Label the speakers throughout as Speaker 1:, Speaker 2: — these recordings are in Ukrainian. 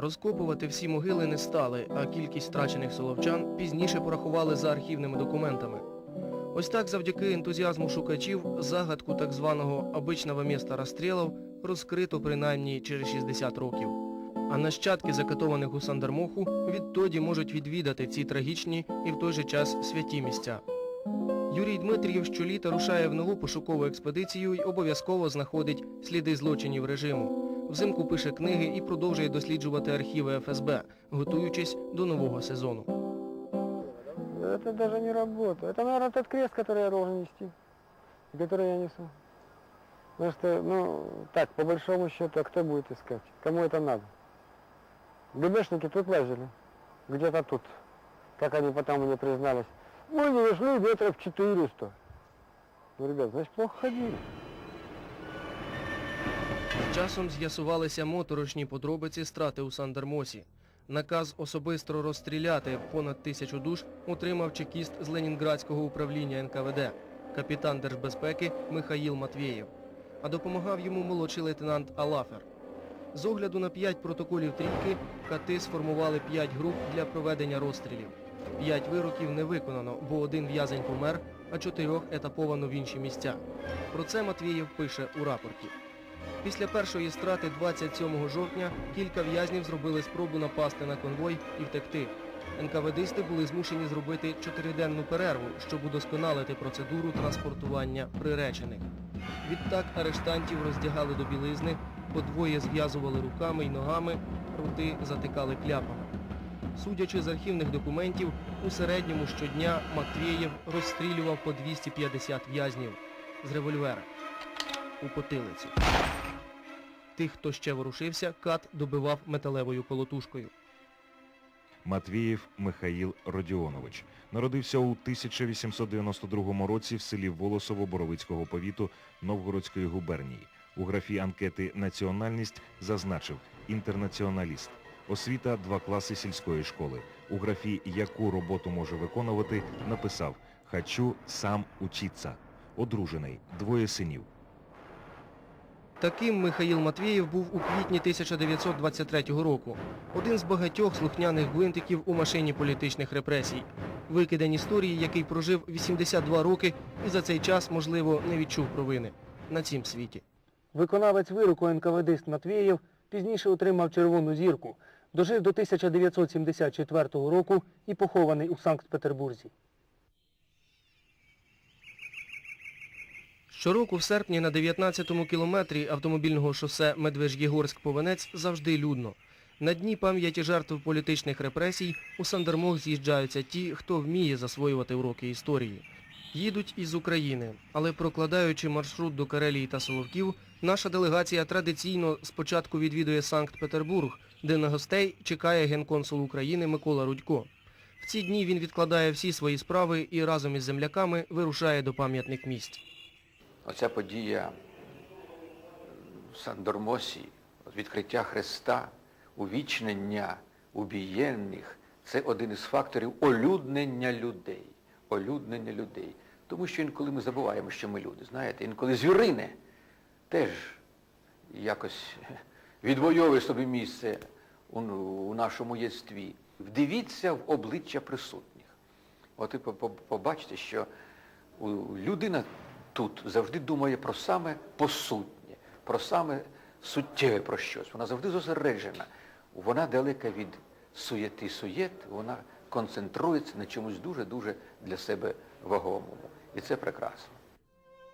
Speaker 1: Розкопувати всі могили не стали, а кількість втрачених соловчан пізніше порахували за архівними документами. Ось так завдяки ентузіазму шукачів загадку так званого «обичного міста розстрілів» розкрито принаймні через 60 років. А нащадки закатованих у Сандермоху відтоді можуть відвідати ці трагічні і в той же час святі місця. Юрій Дмитрієв щоліта рушає в нову пошукову експедицію і обов'язково знаходить сліди злочинів режиму. Взимку пише книги і продовжує досліджувати архіви ФСБ, готуючись до нового сезону.
Speaker 2: Это даже не работа. Это, наверное, тот крест, который я должен нести. и Который я несу. Потому что, ну, так, по большому счету, а кто будет искать? Кому это надо? ГБшники тут лазили. Где-то тут. Как они потом мне признались. Мы не нашли метров 400. Ну, ребят, значит, плохо ходили.
Speaker 1: Часом з'ясувалися моторошні подробиці страти у Сандермосі. Наказ особисто розстріляти понад тисячу душ отримав чекіст з Ленінградського управління НКВД, капітан Держбезпеки Михаїл Матвєєв. А допомагав йому молодший лейтенант Алафер. З огляду на п'ять протоколів трійки кати сформували п'ять груп для проведення розстрілів. П'ять вироків не виконано, бо один в'язень помер, а чотирьох етаповано в інші місця. Про це Матвєєв пише у рапорті. Після першої страти 27 жовтня кілька в'язнів зробили спробу напасти на конвой і втекти. НКВДисти були змушені зробити чотириденну перерву, щоб удосконалити процедуру транспортування приречених. Відтак арештантів роздягали до білизни, по двоє зв'язували руками й ногами, роти затикали кляпами. Судячи з архівних документів, у середньому щодня Матвєєв розстрілював по 250 в'язнів з револьвера у потилицю. Тих, хто ще ворушився, кат добивав металевою колотушкою.
Speaker 3: Матвієв Михаїл Родіонович. Народився у 1892 році в селі Волосово Боровицького повіту Новгородської губернії. У графі анкети «Національність» зазначив «Інтернаціоналіст». Освіта – два класи сільської школи. У графі «Яку роботу може виконувати» написав «Хочу сам учиться». Одружений, двоє синів.
Speaker 1: Таким Михаїл Матвєєв був у квітні 1923 року. Один з багатьох слухняних гвинтиків у машині політичних репресій. Викидень історії, який прожив 82 роки і за цей час, можливо, не відчув провини на цім світі. Виконавець вироку НКВДист Матвєєв пізніше отримав червону зірку. Дожив до 1974 року і похований у Санкт-Петербурзі. Щороку в серпні на 19-му кілометрі автомобільного шосе Медвеж'єгорськ-Повенець завжди людно. На дні пам'яті жертв політичних репресій у Сандермох з'їжджаються ті, хто вміє засвоювати уроки історії. Їдуть із України, але прокладаючи маршрут до Карелії та Соловків, наша делегація традиційно спочатку відвідує Санкт-Петербург, де на гостей чекає генконсул України Микола Рудько. В ці дні він відкладає всі свої справи і разом із земляками вирушає до пам'ятних місць.
Speaker 4: Оця подія в Сандормосі, відкриття Христа, увічнення убієнних, це один із факторів олюднення людей. Олюднення людей. Тому що інколи ми забуваємо, що ми люди. Знаєте, інколи звірине теж якось відвоює собі місце у, у нашому єстві. Вдивіться в обличчя присутніх. От по- побачите, що людина тут завжди думає про саме посутнє, про саме суттєве про щось. Вона завжди зосереджена. Вона далека від суєти суєт, вона концентрується на чомусь дуже-дуже для себе вагомому. І це прекрасно.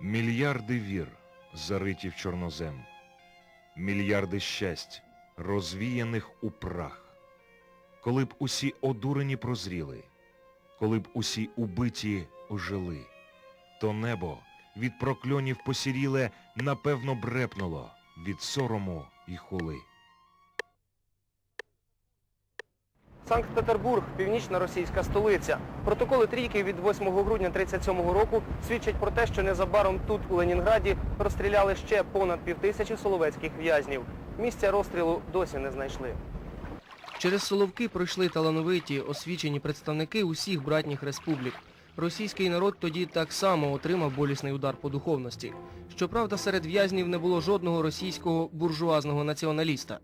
Speaker 3: Мільярди вір зариті в чорнозем, мільярди щастя, розвіяних у прах. Коли б усі одурені прозріли, коли б усі убиті ожили, то небо від прокльонів посіріле напевно брепнуло від сорому й хули.
Speaker 1: Санкт-Петербург, північна російська столиця. Протоколи трійки від 8 грудня 1937 року свідчать про те, що незабаром тут, у Ленінграді, розстріляли ще понад півтисячі соловецьких в'язнів. Місця розстрілу досі не знайшли. Через Соловки пройшли талановиті, освічені представники усіх братніх республік. Російський народ тоді так само отримав болісний удар по духовності. Щоправда, серед в'язнів не було жодного російського буржуазного націоналіста.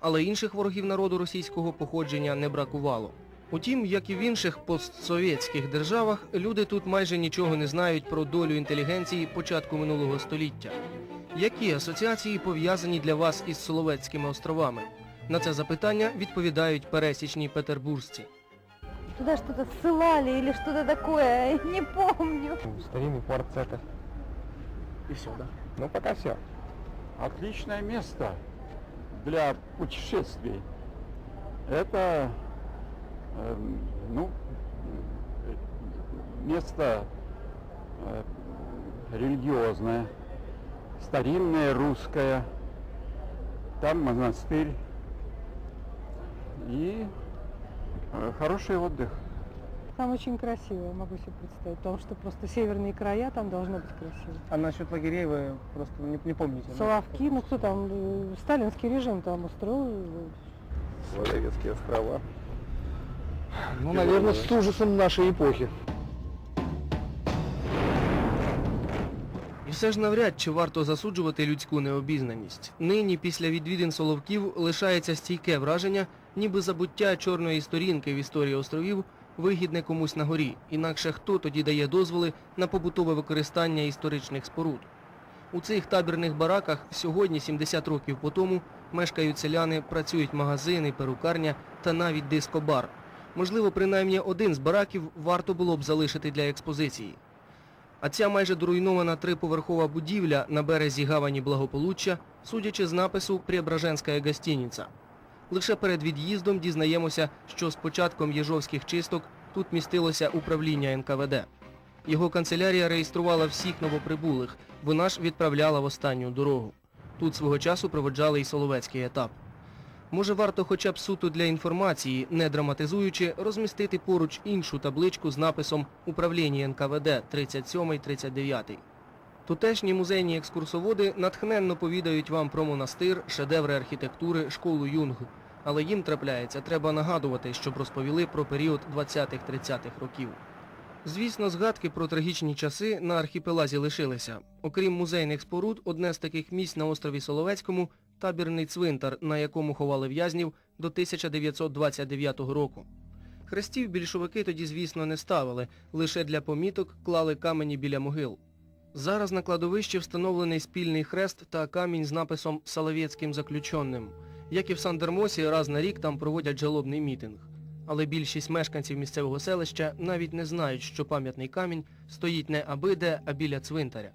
Speaker 1: але інших ворогів народу російського походження не бракувало. Утім, як і в інших постсовєтських державах, люди тут майже нічого не знають про долю інтелігенції початку минулого століття. Які асоціації пов'язані для вас із Соловецькими островами? На це запитання відповідають пересічні петербуржці.
Speaker 5: Туда что-то ссылали или что-то такое, не помню.
Speaker 2: Старинный порт это.
Speaker 1: І все, да?
Speaker 2: Ну, пока все.
Speaker 6: Отличное место для путешествий. Это, эм, ну, э, место э, религиозное, старинное русское. Там монастырь и хороший отдых.
Speaker 7: Там очень красиво, я могу себе представить, потому что просто северные края, там должно быть красиво.
Speaker 8: А насчет лагерей вы просто не, не помните? да?
Speaker 7: Соловки, ну кто там, э, сталинский режим там устроил. э,
Speaker 2: Соловецкие острова.
Speaker 8: Ну, наверное, с ужасом нашей эпохи.
Speaker 1: І все ж навряд чи варто засуджувати людську необізнаність. Нині, після відвідин Соловків, лишається стійке враження, ніби забуття чорної сторінки в історії островів вигідне комусь на горі, інакше хто тоді дає дозволи на побутове використання історичних споруд. У цих табірних бараках сьогодні, 70 років по тому, мешкають селяни, працюють магазини, перукарня та навіть дискобар. Можливо, принаймні один з бараків варто було б залишити для експозиції. А ця майже доруйнована триповерхова будівля на березі гавані Благополуччя, судячи з напису «Преображенська гостиниця». Лише перед від'їздом дізнаємося, що з початком єжовських чисток тут містилося управління НКВД. Його канцелярія реєструвала всіх новоприбулих, вона ж відправляла в останню дорогу. Тут свого часу проводжали і Соловецький етап. Може варто хоча б суто для інформації, не драматизуючи, розмістити поруч іншу табличку з написом «Управління НКВД 37-39». Тутешні музейні екскурсоводи натхненно повідають вам про монастир, шедеври архітектури, школу Юнг. Але їм трапляється, треба нагадувати, щоб розповіли про період 20-30-х років. Звісно, згадки про трагічні часи на архіпелазі лишилися. Окрім музейних споруд, одне з таких місць на острові Соловецькому – табірний цвинтар, на якому ховали в'язнів до 1929 року. Хрестів більшовики тоді, звісно, не ставили, лише для поміток клали камені біля могил. Зараз на кладовищі встановлений спільний хрест та камінь з написом «Соловєцьким заключенним». Як і в Сандермосі, раз на рік там проводять жалобний мітинг. Але більшість мешканців місцевого селища навіть не знають, що пам'ятний камінь стоїть не аби де, а біля цвинтаря.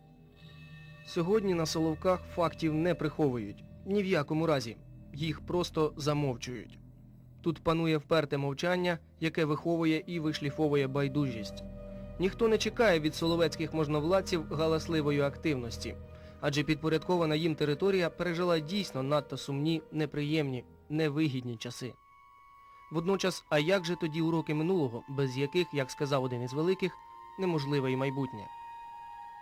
Speaker 1: Сьогодні на Соловках фактів не приховують. Ні в якому разі. Їх просто замовчують. Тут панує вперте мовчання, яке виховує і вишліфовує байдужість. Ніхто не чекає від соловецьких можновладців галасливої активності, адже підпорядкована їм територія пережила дійсно надто сумні, неприємні, невигідні часи. Водночас, а як же тоді уроки минулого, без яких, як сказав один із великих, неможливе і майбутнє?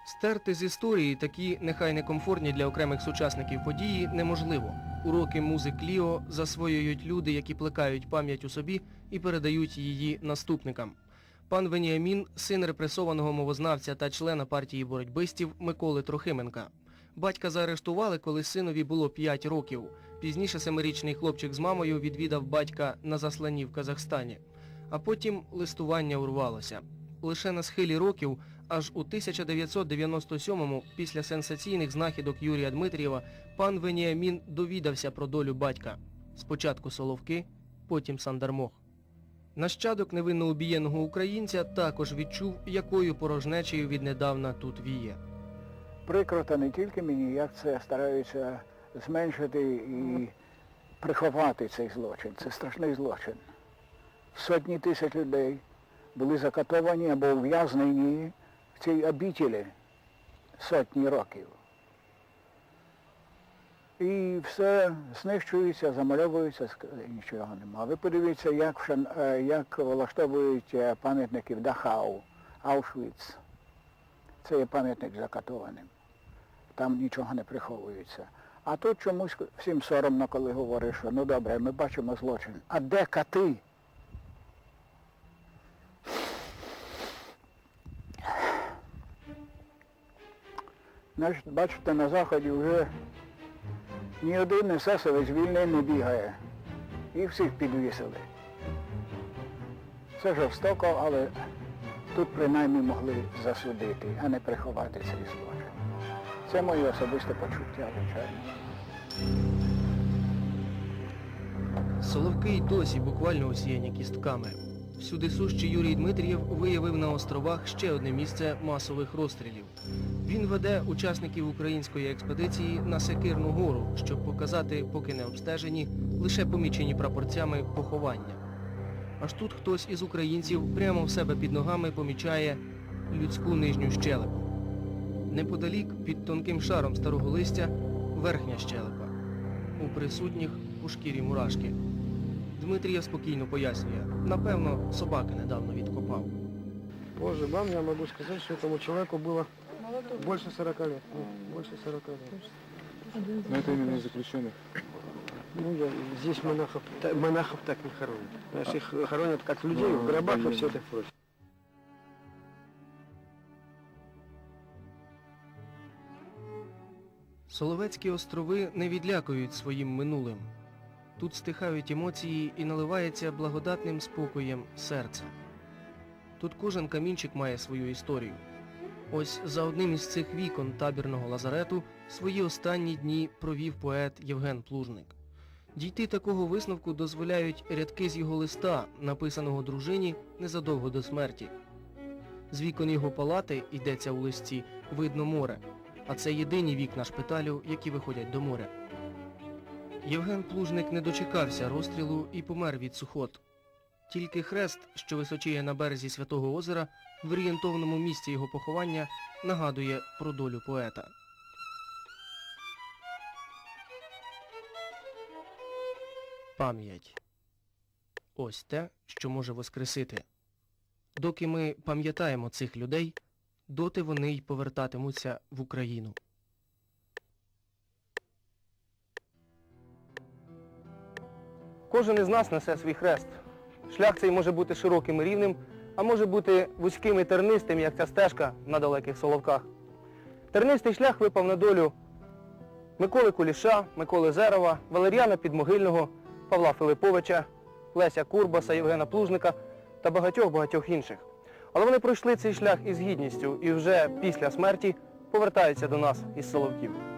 Speaker 1: Стерти з історії такі, нехай некомфортні для окремих сучасників події, неможливо. Уроки музик Ліо засвоюють люди, які плекають пам'ять у собі і передають її наступникам. Пан Веніамін – син репресованого мовознавця та члена партії боротьбистів Миколи Трохименка. Батька заарештували, коли синові було 5 років. Пізніше семирічний хлопчик з мамою відвідав батька на засланні в Казахстані. А потім листування урвалося. Лише на схилі років, аж у 1997-му, після сенсаційних знахідок Юрія Дмитрієва, пан Веніамін довідався про долю батька. Спочатку Соловки, потім Сандармох. Нащадок невинно убієного українця також відчув, якою порожнечею віднедавна тут віє.
Speaker 9: Прикро та не тільки мені, як це стараються зменшити і приховати цей злочин. Це страшний злочин. Сотні тисяч людей були закатовані або ув'язнені цій обітілі сотні років. І все знищується, замальовується, нічого нема. Ви подивіться, як, е, як влаштовують е, пам'ятники в Дахау, Аушвіц. Це є пам'ятник закатованим. Там нічого не приховується. А тут чомусь всім соромно, коли говориш, що ну добре, ми бачимо злочин. А де кати? Бачите, на Заході вже Ні один есесовець вільний не бігає. І всіх підвісили. Це жорстоко, але тут принаймні могли засудити, а не приховати цей злочин. Це моє особисте почуття, звичайно.
Speaker 1: Соловки й досі буквально осіяні кістками. Всюди сущий Юрій Дмитрієв виявив на островах ще одне місце масових розстрілів. Він веде учасників української експедиції на Секирну гору, щоб показати, поки не обстежені, лише помічені прапорцями поховання. Аж тут хтось із українців прямо в себе під ногами помічає людську нижню щелепу. Неподалік, під тонким шаром старого листя, верхня щелепа. У присутніх у шкірі мурашки. Дмитрія спокійно пояснює. Напевно, собаки недавно відкопав.
Speaker 2: По зубам я могу сказать, что этому человеку было больше 40 лет. Ну, больше 40 лет.
Speaker 6: Но это именно заключенных.
Speaker 2: Ну, я, здесь монахов, та- монахов так не хоронят. Знаешь, их хоронят как людей в гробах и все это прочее.
Speaker 1: Соловецькі острови не відлякують своїм минулим. Тут стихають емоції і наливається благодатним спокоєм серце. Тут кожен камінчик має свою історію. Ось за одним із цих вікон табірного лазарету свої останні дні провів поет Євген Плужник. Дійти такого висновку дозволяють рядки з його листа, написаного дружині незадовго до смерті. З вікон його палати, йдеться у листі, видно море, а це єдині вікна шпиталю, які виходять до моря. Євген Плужник не дочекався розстрілу і помер від сухот. Тільки хрест, що височіє на березі Святого озера, в орієнтовному місці його поховання нагадує про долю поета. Пам'ять. Ось те, що може воскресити. Доки ми пам'ятаємо цих людей, доти вони й повертатимуться в Україну.
Speaker 10: Кожен із нас несе свій хрест. Шлях цей може бути широким і рівним, а може бути вузьким і тернистим, як ця стежка на далеких соловках. Тернистий шлях випав на долю Миколи Куліша, Миколи Зерова, Валеріана Підмогильного, Павла Филиповича, Леся Курбаса, Євгена Плужника та багатьох-багатьох інших. Але вони пройшли цей шлях із гідністю і вже після смерті повертаються до нас із Соловків.